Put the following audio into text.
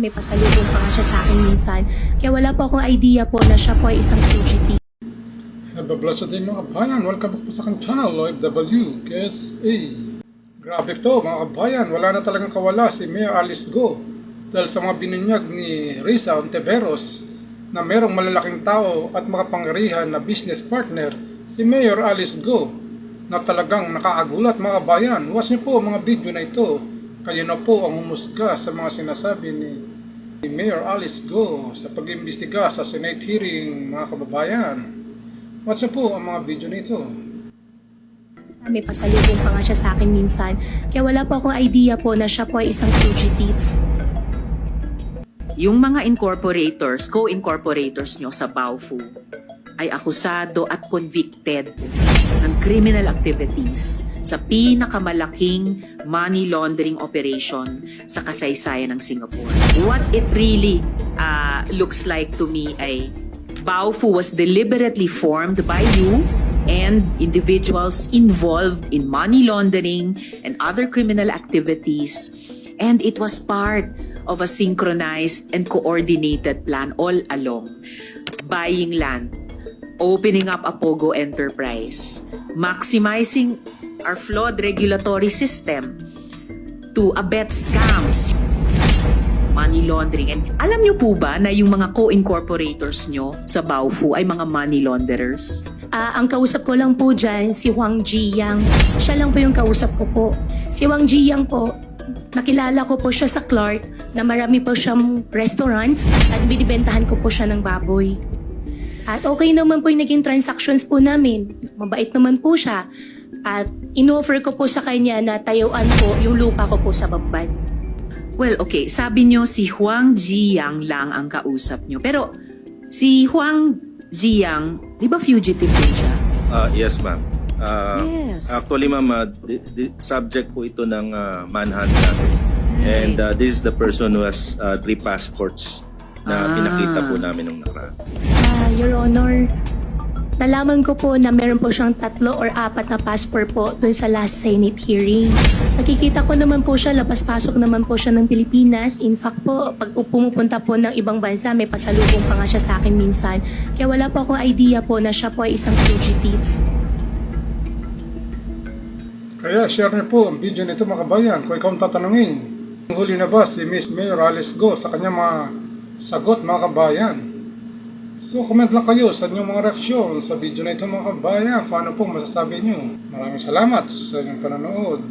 May pasalubong pa nga siya sa akin minsan. Kaya wala po akong idea po na siya po ay isang fugitive. Have a blessed day mga kabayan. Welcome back po sa aking channel, OFW KSA. Grabe to mga kabayan. Wala na talagang kawala si Mayor Alice Go. Dahil sa mga binunyag ni Risa Ontiveros na merong malalaking tao at makapangyarihan na business partner, si Mayor Alice Go na talagang nakakagulat mga kabayan. Watch niyo po mga video na ito. Kayo na po ang humusga sa mga sinasabi ni ni Mayor Alice Go sa pag-imbestiga sa Senate hearing mga kababayan. Watch niyo po ang mga video nito. May pasalubong pa nga siya sa akin minsan. Kaya wala po akong idea po na siya po ay isang fugitive. Yung mga incorporators, co-incorporators nyo sa Baofu ay akusado at convicted ng criminal activities sa pinakamalaking money laundering operation sa kasaysayan ng Singapore. What it really uh, looks like to me ay Baofu was deliberately formed by you and individuals involved in money laundering and other criminal activities and it was part of a synchronized and coordinated plan all along. Buying land, opening up a POGO enterprise, maximizing our flawed regulatory system to abet scams, money laundering. And alam niyo po ba na yung mga co-incorporators nyo sa Baofu ay mga money launderers? Ah, ang kausap ko lang po dyan, si Huang Jiyang. Siya lang po yung kausap ko po. Si Huang Jiyang po, nakilala ko po siya sa Clark na marami po siyang restaurants at binibentahan ko po siya ng baboy. At okay naman po yung naging transactions po namin. Mabait naman po siya. At in-offer ko po sa kanya na tayuan po yung lupa ko po sa Babad. Well, okay. Sabi nyo si Huang Ziyang lang ang kausap nyo. Pero si Huang Ziyang, di ba fugitive din siya? Ah, yes, ma'am. Ah, Yes. Actually, ma'am, ah, di- di- subject po ito ng ah, manhunt natin. And ah, this is the person who has ah, three passports na Ah. pinakita po namin nung nakaraan. Ah, Your Honor, nalaman ko po na meron po siyang tatlo or apat na passport po dun sa last Senate hearing. Nakikita ko naman po siya, labas-pasok naman po siya ng Pilipinas. In fact po, pag pumupunta po ng ibang bansa, may pasalubong pa nga siya sa akin minsan. Kaya wala po akong idea po na siya po ay isang fugitive. Kaya share niyo po ang video nito mga kabayan kung ikaw ang tatanungin. Huli na ba si Miss Mayor Alice Go sa kanyang mga sagot mga kabayan? So comment lang kayo sa inyong mga reaksyon sa video na ito mga kabayan. Kung ano pong masasabi niyo. Maraming salamat sa inyong panonood.